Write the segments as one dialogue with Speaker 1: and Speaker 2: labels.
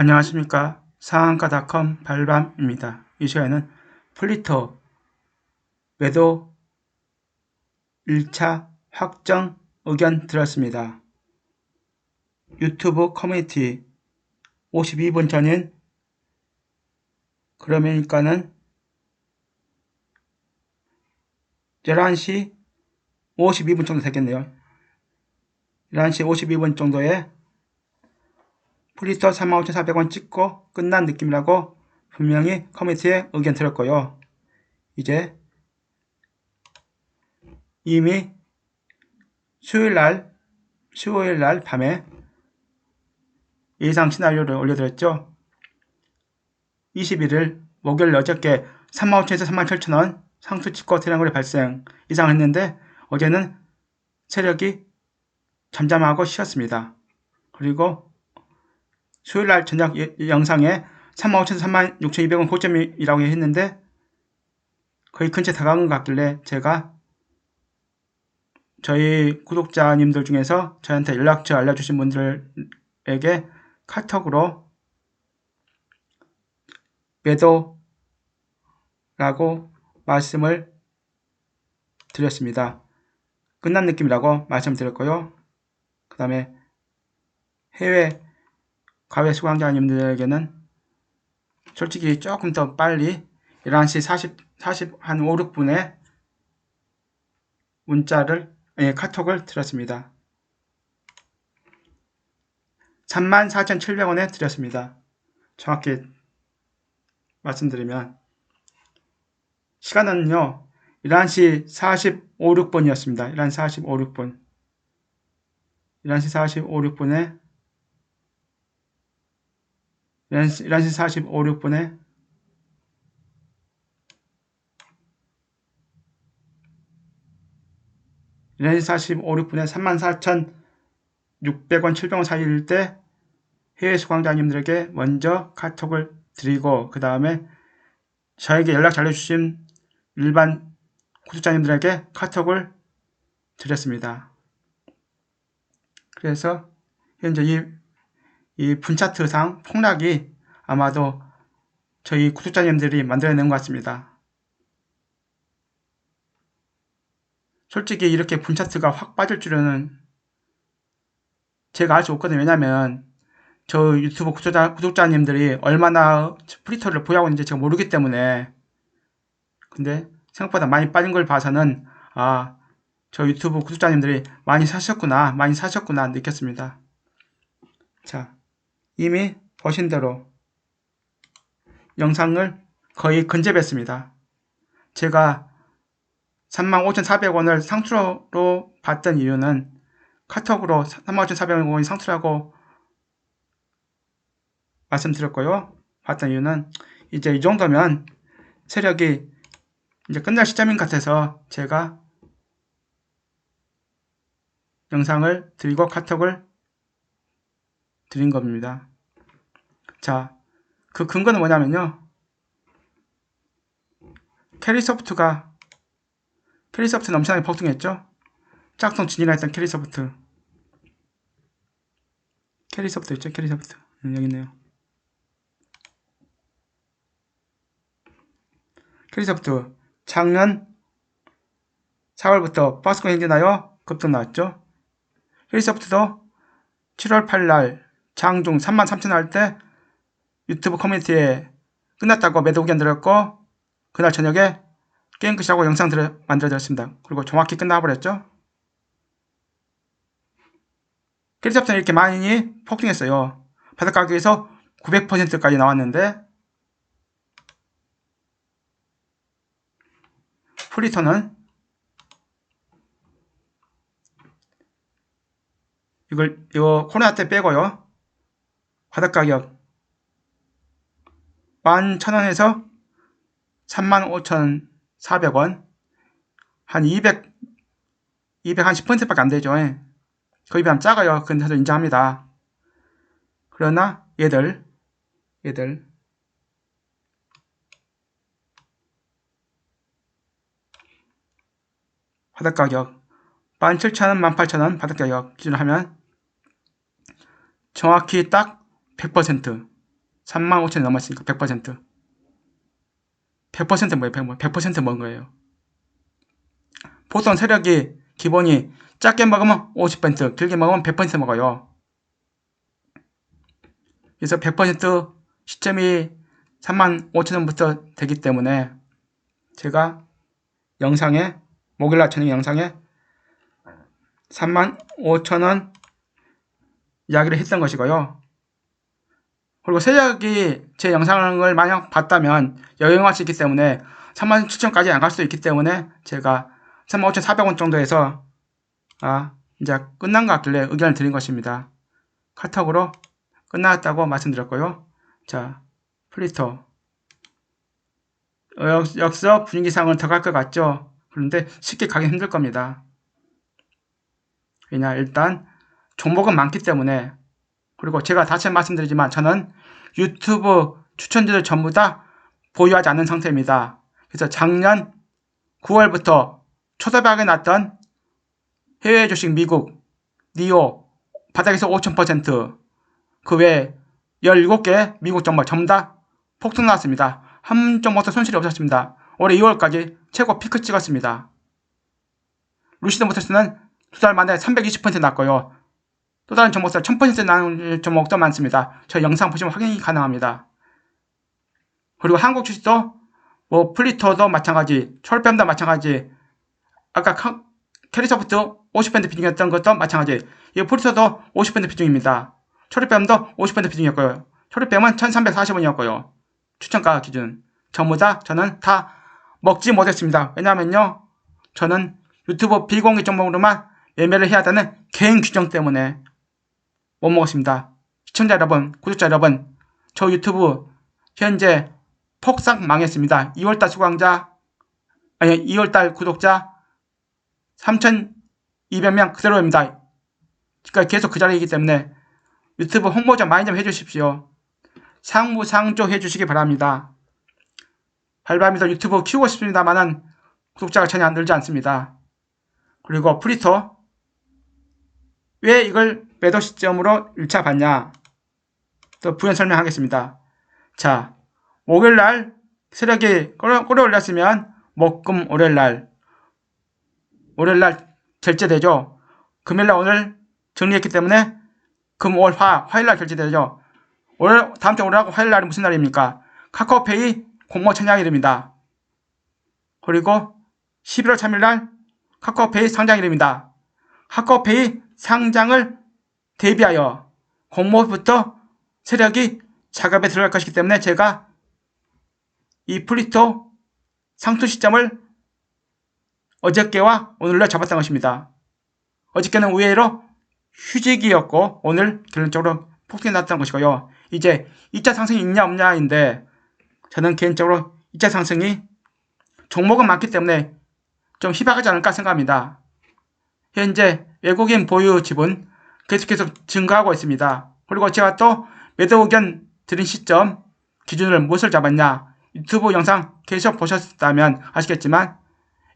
Speaker 1: 안녕하십니까 상한가닷컴 발밤입니다. 이 시간에는 플리터 매도 1차 확정 의견 들었습니다. 유튜브 커뮤니티 52분 전인 그러니까는 11시 52분 정도 되겠네요. 11시 52분 정도에 플리터 35,400원 찍고 끝난 느낌이라고 분명히 커뮤니티에 의견 들었고요. 이제 이미 수요일날 수요일날 밤에 예상 시나리오를 올려드렸죠. 21일 목요일 어저께 35,000에서 38,000원 상수 찍고 대량거래 발생 이상했는데 어제는 세력이 잠잠하고 쉬었습니다. 그리고 수요일날 저녁 예- 영상에 35,000에서 36,200원 고점이라고 했는데 거의 근처에 다가온 것 같길래 제가 저희 구독자님들 중에서 저한테 연락처 알려주신 분들에게 카톡으로 매도라고 말씀을 드렸습니다. 끝난 느낌이라고 말씀드렸고요. 그 다음에 해외 과외 수강자님들에게는 솔직히 조금 더 빨리 11시 40, 40, 한 5, 6분에 문자를, 아니, 카톡을 드렸습니다. 34,700원에 드렸습니다. 정확히 말씀드리면, 시간은요, 11시 45, 6분이었습니다. 11시 45, 6분. 11시 45, 6분에 11시, 11시 45, 6분에 시 45, 6분에 34,600원, 700원 사이일 때 해외 수강자님들에게 먼저 카톡을 드리고 그 다음에 저에게 연락 잘 해주신 일반 구독자님들에게 카톡을 드렸습니다. 그래서 현재 이, 이 분차트상 폭락이 아마도 저희 구독자님들이 만들어낸 것 같습니다. 솔직히 이렇게 분차트가 확 빠질 줄은 제가 알 수 없거든요. 왜냐면 저 유튜브 구독자, 구독자님들이 얼마나 프리터를 보유하고 있는지 제가 모르기 때문에 근데 생각보다 많이 빠진 걸 봐서는 아, 저 유튜브 구독자님들이 많이 사셨구나, 많이 사셨구나 느꼈습니다. 자, 이미 보신 대로 영상을 거의 근접했습니다. 제가 35,400원을 상투로 받던 이유는 카톡으로 35,400원이 상투라고 말씀드렸고요. 받던 이유는 이제 이 정도면 세력이 이제 끝날 시점인 것 같아서 제가 영상을 드리고 카톡을 드린 겁니다. 자, 그 근거는 뭐냐면요. 캐리소프트가 캐리소프트는 엄청나게 폭등했죠. 짝퉁 진이라 했던 캐리소프트. 캐리소프트 있죠? 캐리소프트. 음, 여기 있네요. 캐리소프트. 작년 4월부터 파스코 행진하여 급등 나왔죠. 캐리소프트도 7월 8일 장중 33,000원 할 때 유튜브 커뮤니티에 끝났다고 매도 의견 드렸고 그날 저녁에 게임 끝이라고 영상 들어, 만들어드렸습니다. 그리고 정확히 끝나버렸죠. 캐리소프트는 이렇게 많이 폭등했어요. 바닥 가격에서 900%까지 나왔는데 프리터는 이걸 이거 코로나 때 빼고요. 바닥 가격 11,000원에서 35,400원 한 200, 200한 10%밖에 안 되죠. 예. 거의 비하면 작아요. 그건 저도 인정합니다. 그러나 얘들 얘들 바닥 가격 17,000원, 18,000원 바닥 가격 기준으로 하면 정확히 딱 100% 3만 5천이 넘었으니까 100%. 100% 뭐예요? 100, 100% 먹은 거예요. 보통 세력이 기본이 작게 먹으면 50%, 길게 먹으면 100% 먹어요. 그래서 100% 시점이 3만 5천 원부터 되기 때문에 제가 영상에 목요일날 저녁 영상에 3만 5천 원 이야기를 했던 것이고요. 그리고 세력이 제 영상을 만약 봤다면 여행할 수 있기 때문에 3만 7천까지 안 갈 수도 있기 때문에 제가 3만 5천 4백원 정도에서 아 이제 끝난 것 같길래 의견을 드린 것입니다. 카톡으로 끝났다고 말씀드렸고요. 자 플리터 역, 역서 분위기상은 더 갈 것 같죠? 그런데 쉽게 가기 힘들 겁니다. 왜냐 일단 종목은 많기 때문에 그리고 제가 다시 말씀드리지만 저는 유튜브 추천주를 전부 다 보유하지 않는 상태입니다. 그래서 작년 9월부터 초대박에 났던 해외 주식 미국 니오 바닥에서 5000%그 외에 17개 미국 정보 전부 다 폭등 나왔습니다. 한 종목도 손실이 없었습니다. 올해 2월까지 최고 피크 찍었습니다. 루시드 모터스는 두 달 만에 320% 났고요. 또 다른 종목들 1000% 나는 종목도 많습니다. 저희 영상 보시면 확인이 가능합니다. 그리고 한국 주식도 뭐 플리터도 마찬가지, 철뱀도 마찬가지, 아까 카, 캐리소프트 50% 비중이었던 것도 마찬가지. 이 플리터도 50% 비중입니다. 초리뱀도 50% 비중이었고요. 초리뱀은 1340원이었고요. 추천가 기준. 전부 다 저는 다 먹지 못했습니다. 왜냐면요. 저는 유튜브 비공개 종목으로만 매매를 해야 하는 개인 규정 때문에 못 먹었습니다. 시청자 여러분, 구독자 여러분, 저 유튜브 현재 폭삭 망했습니다. 2월달 수강자, 아니 2월달 구독자 3,200명 그대로입니다. 그러니까 계속 그 자리이기 때문에 유튜브 홍보 좀 많이 좀 해주십시오. 상무상조 해주시기 바랍니다. 발밤이도 유튜브 키우고 싶습니다만은 구독자가 전혀 안 늘지 않습니다. 그리고 프리터 왜 이걸 매도 시점으로 1차 봤냐? 또 부연 설명하겠습니다. 자, 목요일 날 세력이 끌어, 끌어올렸으면 목금 월요일 날 월요일 날 결제되죠. 금요일 날 오늘 정리했기 때문에 금, 월, 화, 화요일 날 결제되죠. 월, 다음 주 월요일하고 화요일 날이 무슨 날입니까? 카카오페이 공모 천장일입니다. 그리고 11월 3일 날 카카오페이 상장일입니다. 카카오페이 상장을 대비하여 공모부터 세력이 작업에 들어갈 것이기 때문에 제가 이 플리토 상투 시점을 어저께와 오늘로 잡았던 것입니다. 어저께는 의외로 휴직이었고 오늘 결론적으로 폭등이 났던 것이고요. 이제 2차 상승이 있냐 없냐인데 저는 개인적으로 2차 상승이 종목은 많기 때문에 좀 희박하지 않을까 생각합니다. 현재 외국인 보유 지분 계속해서 증가하고 있습니다. 그리고 제가 또 매도 의견 드린 시점 기준을 무엇을 잡았냐 유튜브 영상 계속 보셨다면 아시겠지만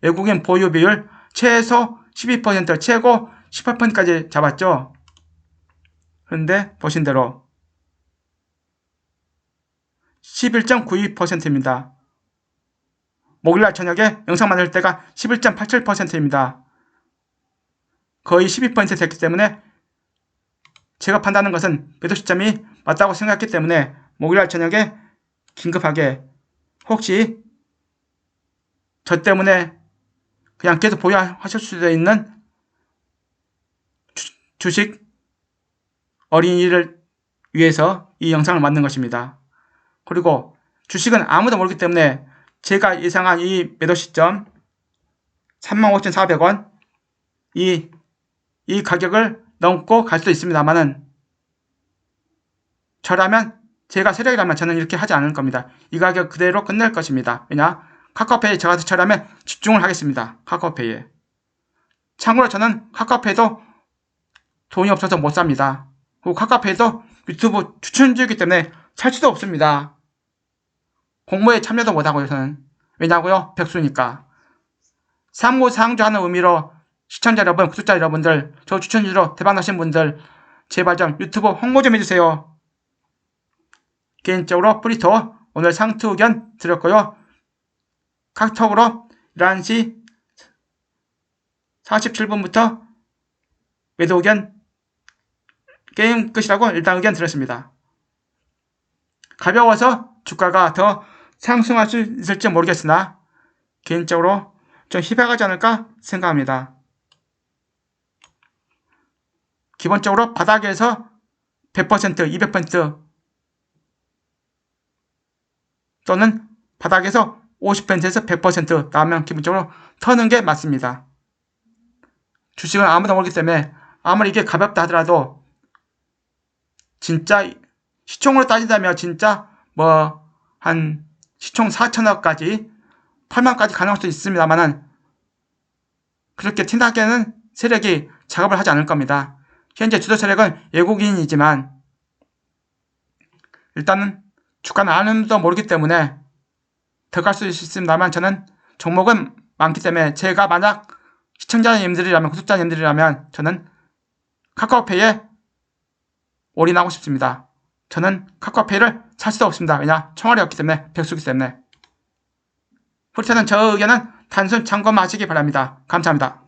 Speaker 1: 외국인 보유 비율 최소 12% 최고 18%까지 잡았죠. 그런데 보신 대로 11.92%입니다. 목요일날 저녁에 영상 만들 때가 11.87%입니다. 거의 12% 됐기 때문에 제가 판단하는 것은 매도 시점이 맞다고 생각했기 때문에 목요일날 저녁에 긴급하게 혹시 저 때문에 그냥 계속 보유하실 수도 있는 주, 식 어린이를 위해서 이 영상을 만든 것입니다. 그리고 주식은 아무도 모르기 때문에 제가 예상한 이 매도 시점 35,400원 이, 이 가격을 넘고 갈 수도 있습니다만은 저라면 제가 세력이라면 저는 이렇게 하지 않을 겁니다. 이 가격 그대로 끝낼 것입니다. 왜냐? 카카오페이 저 같은 처라면 집중을 하겠습니다. 카카오페이에. 참고로 저는 카카오페이도 돈이 없어서 못 삽니다. 그리고 카카오페이도 유튜브 추천주이기 때문에 살 수도 없습니다. 공모에 참여도 못하고요, 저는. 왜냐고요? 백수니까. 상무상조하는 의미로 시청자 여러분, 구독자 여러분들, 저 추천주로 대박나신 분들, 제발 좀 유튜브 홍보 좀 해주세요. 개인적으로 프리터 오늘 상투 의견 드렸고요. 카톡으로 11시 47분부터 매도 의견 게임 끝이라고 일단 의견 드렸습니다. 가벼워서 주가가 더 상승할 수 있을지 모르겠으나 개인적으로 좀 희박하지 않을까 생각합니다. 기본적으로 바닥에서 100%, 200% 또는 바닥에서 50%에서 100% 나오면 기본적으로 터는 게 맞습니다. 주식은 아무도 모르기 때문에 아무리 이게 가볍다 하더라도 진짜 시총으로 따진다면 진짜 뭐 한 시총 4천억까지 8만까지 가능할 수도 있습니다만은 그렇게 티나게는 세력이 작업을 하지 않을 겁니다. 현재 주도 세력은 외국인이지만 일단은 주가는 아무도 모르기 때문에 더갈수 있습니다만 저는 종목은 많기 때문에 제가 만약 시청자님들이라면 구독자님들이라면 저는 카카오페이에 올인하고 싶습니다. 저는 카카오페이를 살 수도 없습니다. 왜냐? 총알이 없기 때문에 백수기 때문에. 프리터는 저 의견은 단순 참고만 하시기 바랍니다. 감사합니다.